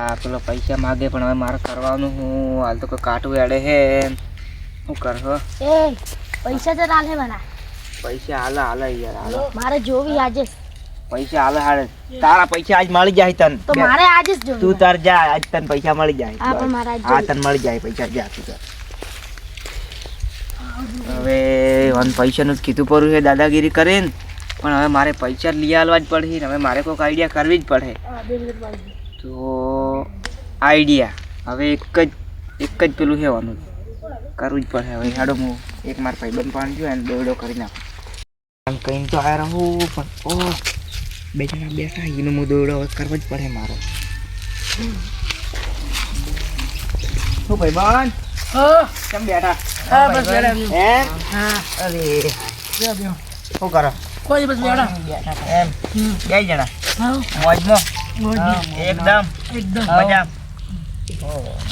આ પેલો પૈસા માગે પણ હવે મારે કરવાનું હું. હાલ તો કોઈ કાટું એડે હે. હું કરશો એ પૈસા તો રાલે બના પૈસા હાલે હાલે યાર હાલે. મારે જોવી આજે. પૈસા હાલે હાલે. તારા પૈસા આજ મળી જાય તન. તો મારે આજે જ તું તાર જા આજ તન પૈસા મળી જાય. હા, પણ મારા આજ હા તન મળી જાય પૈસા જા તું હવે વન પૈસાનું જ કીધું પડ્યું છે દાદાગીરી કરીને. પણ હવે મારે પૈસા લઈ આવવા જ પડશે હવે મારે કોઈક આઈડિયા કરવી જ પડે. તો આઈડિયા. હવે એક જ એક જ પેલું હેવાનું કરવું જ પડે હવે. હેડો હું એક માર ભાઈબંધ પાણી ગયો અને દોડો કરી નાખું. આમ કહીને તો આ રહું પણ ઓ બે જણા બેઠા એનો હું દોડો હવે કરવો જ પડે મારો. શું ભાઈબંધ કેમ બેઠા? હા, બસ બેઠા. હા, અરે. શું કરો? કોઈ બસ બેઠા. એમ. બે જણા. મોજમાં. એકદમ. એકદમ. મજા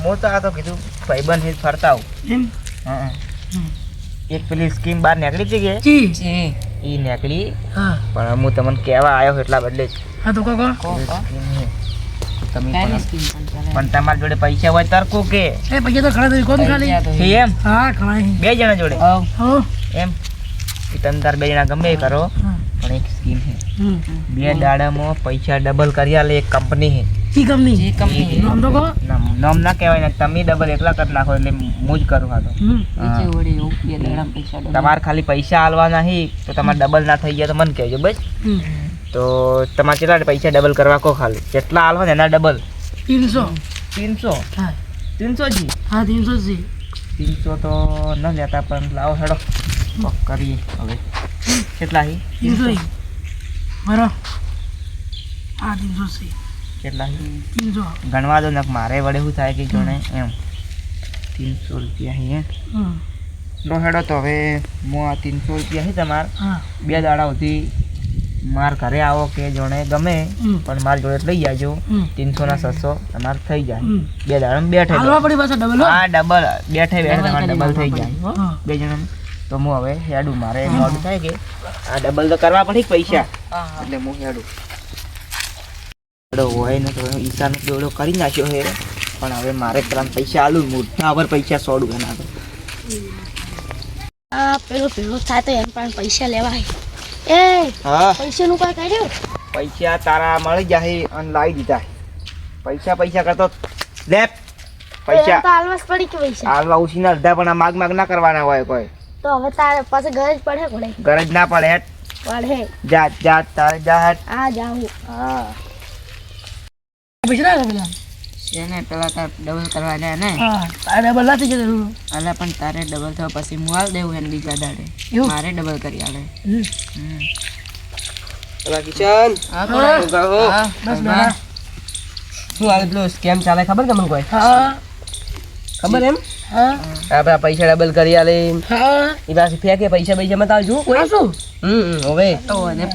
હું તો આ તો કીધું ભાઈબંધ હિત ફરતા આવું. એમ? હં. એક પેલી સ્કીમ બહાર નીકળી છે કે? ઈ નીકળી. પણ હું તમને કહેવા આવ્યો એટલા બદલે જ. હા તો કહો. તમે પણ પણ જોડે પૈસા હોય તરકો કે? એ પૈસા તો ખરા કોણ ખાલી? એમ? હા ખરા બે જણા જોડે? એમ? કે તમે તાર બે જણા ગમે એ કરો. પણ એક સ્કીમ છે. બે દાડામાં પૈસા ડબલ કરી આલે એક કંપની છે ઈ કંપની નામ તો કહો. નામ નામ ના કહેવાય ને તમે ડબલ એકલા કરી નાખો એટલે હું જ કરું હા. તો તમારે ખાલી પૈસા આલવા નહીં તો તમારે ડબલ ના થઈ ગયા તો મને કહેજો બસ. તો તમારે કેટલા પૈસા ડબલ કરવા કહો ખાલી? જેટલા આલવા ને એના ડબલ તીનસો. તીનસો? હા. ત્રણસો જી? હા તીનસો જી તીનસો તો ન લેતા પણ લાવો હેડો. કરીએ હવે. કેટલા હી? તીનસો. બરો. હા તીનસો છે. કેટલા? તીનસો ગણવા દો ને મારે વડે શું થાય કે ગણે એમ. તીનસો રૂપિયા હે લો હેડો તો હવે હું આ તીનસો રૂપિયા છે તમારે બે દાડા સુધી માર ઘરે આવો કે જોણે ગમે પણ માર જોડે લઈ જાજો તીનસો ના છસો તમારે થઈ જાય. બે દાડા બેઠે હો. ડબલ બેઠે બેઠે તમારે ડબલ થઈ જાય. હો. બે જણા તો હું હવે હેડું. મારે મોડું થાય કે? આ ડબલ તો કરવા પડે પૈસા? એટલે હું હેડું. હોય ને તો ઈશાનો દોડો કરી નાખ્યો હે પણ હવે મારે પેલા પૈસા આલું મોટા પર પૈસા સોડું એના આ પેલો પેલો થાય તો એમ પણ પૈસા લેવાય. એ હા. પૈસાનું કઈ કાઢ્યું? પૈસા તારા મળી જાય અને લાવી દીધા. પૈસા પૈસા કરતો લે પૈસા. તો હાલવા પડી કે પૈસા. હાલવા ઉછીના અડધા પણ આ માગ માગ ના કરવાના હોય કોઈ. તો હવે તારે પાસે ઘરે જ પડે પડે. જ ના પડે હેટ પડે. જા જા તારે જા હેટ આ જાઉં હા. ના પેલા એને પેલા તાર ડબલ કરવા જાય ને. હા તારે ડબલ નથી જતું અલા પણ તારે ડબલ થવા પછી હું હાલ દેવું એને બીજા દાડે. મારે ડબલ કરી આલે. હમ. પેલા કિશન. હા હા. હા બસ બેટા શું આવે પેલો સ્કેમ ચાલે ખબર તમને કોઈ? હા. ખબર એમ? હા. આપણે પૈસા ડબલ કરી આલે એ પાછી ફેંકે પૈસા પૈસા મત આવજો કોઈ. શું? હમ હવે.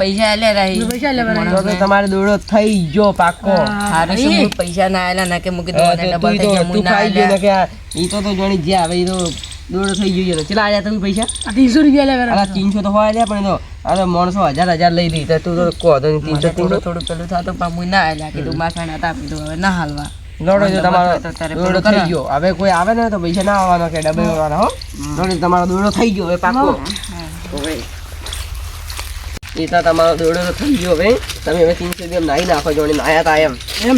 પૈસા આલે રહી પૈસા લેવાના તો તમારે દોડો થઈ ગયો પાકો. હારે શું? પૈસા ના આલ્યા ના કે મૂકી દો અને ડબલ થઈ ગયા હું ના કે ઈ તો તો જોણી જે આવે ઈ તો દોડો થઈ ગયો ચલા આયા તમે પૈસા? આ ત્રીસો રૂપિયા લેવાના આ 300 તો હોય લ્યા પણ તો આ તો માણસો હજાર હજાર લઈ લી તો તું તો કહો તો મને ત્રણસો થોડું ત્રણસો થોડું પેલું થાતો પણ હું ના આલ્યા. કીધું માથા ના આપી દઉં હવે ના હાલવા. જો તમારો દોડો થઈ ગયો. હવે કોઈ આવે ને તો પૈસા ના આવવાનો કે ડબલ વાળા હો. તમારો દોડો થઈ ગયો હવે પાકો. એ તમારો દોડો તો થઈ ગયો હવે. તમે હવે જેમ નાહી નાખો જોડે નાયા તા એમ. એમ.